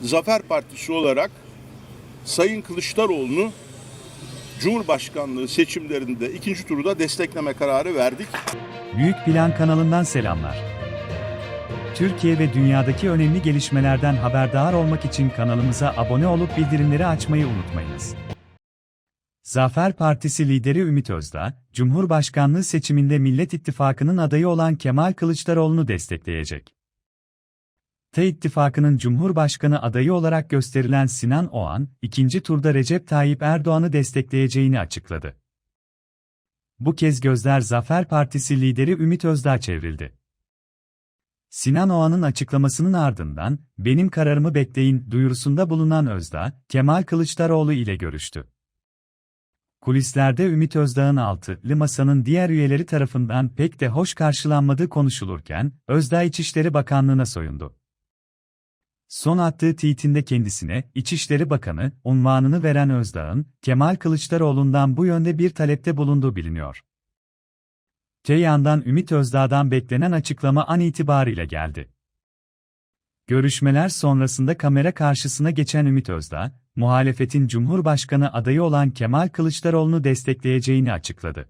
Zafer Partisi olarak Sayın Kılıçdaroğlu'nu Cumhurbaşkanlığı seçimlerinde ikinci turda destekleme kararı verdik. Büyük Plan kanalından selamlar. Türkiye ve dünyadaki önemli gelişmelerden haberdar olmak için kanalımıza abone olup bildirimleri açmayı unutmayınız. Zafer Partisi lideri Ümit Özdağ, Cumhurbaşkanlığı seçiminde Millet İttifakı'nın adayı olan Kemal Kılıçdaroğlu'nu destekleyecek. T İttifakı'nın Cumhurbaşkanı adayı olarak gösterilen Sinan Oğan, ikinci turda Recep Tayyip Erdoğan'ı destekleyeceğini açıkladı. Bu kez gözler Zafer Partisi lideri Ümit Özdağ çevrildi. Sinan Oğan'ın açıklamasının ardından, benim kararımı bekleyin duyurusunda bulunan Özdağ, Kemal Kılıçdaroğlu ile görüştü. Kulislerde Ümit Özdağ'ın altılı masanın diğer üyeleri tarafından pek de hoş karşılanmadığı konuşulurken, Özdağ İçişleri Bakanlığı'na soyundu. Son attığı tweetinde kendisine, İçişleri Bakanı, unvanını veren Özdağ'ın, Kemal Kılıçdaroğlu'ndan bu yönde bir talepte bulunduğu biliniyor. Te yandan Ümit Özdağ'dan beklenen açıklama an itibariyle geldi. Görüşmeler sonrasında kamera karşısına geçen Ümit Özdağ, muhalefetin Cumhurbaşkanı adayı olan Kemal Kılıçdaroğlu'nu destekleyeceğini açıkladı.